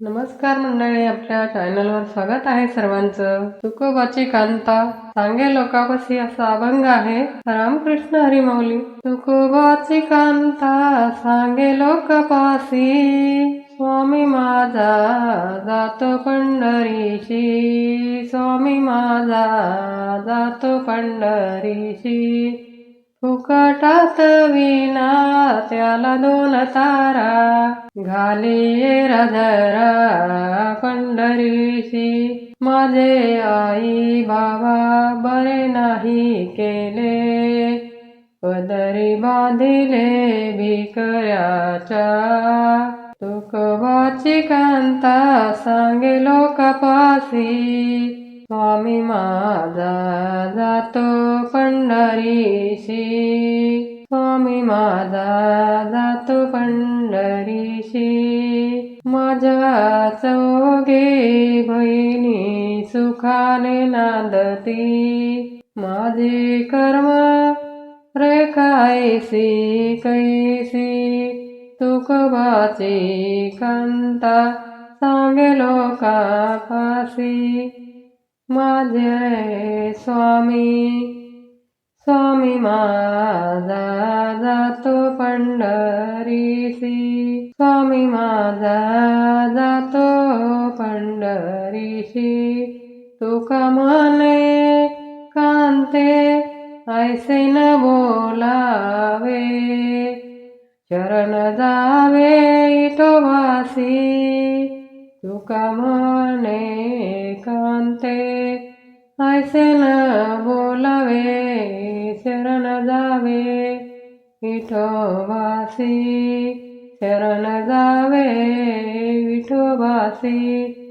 नमस्कार मंडळी आपल्या चॅनलवर स्वागत आहे सर्वांचं. तुकोबाची कांता. सांगे लोकापसी असा अभंग आहे. रामकृष्ण हरिमौली. तुकोबाची कांता सांगे लोकपासी स्वामी माझा जातो पंढरीशी. स्वामी माझा जातो पंढरीशी. फुकटात विना त्याला दोन तारा घाली रधरा पंढरीशी. माझे आई बाबा बरे नाही केले. पदरी बांधिले भिकऱ्याच्या. तुकबाची कांता सांगे लोकपासी स्वामी माझा जातो पंढरीशी. माझा जातो पंढरीशी. माझ्या चौघे बहिणी सुखाने नांदती. माझे कर्म रेखायसी कैसी. तुकबाची कांता सांगे लोकापासी. माझे स्वामी स्वामी माझा जातो पंढरीसी. स्वामी माझा जातो पंढरीशी तुका माने कांते ऐसे न बोलावे. शरण जावे इटोबासी तुका माने कांते ऐसे न बोलावे. जावे विठोबासी. शरण जावे विठोबासी.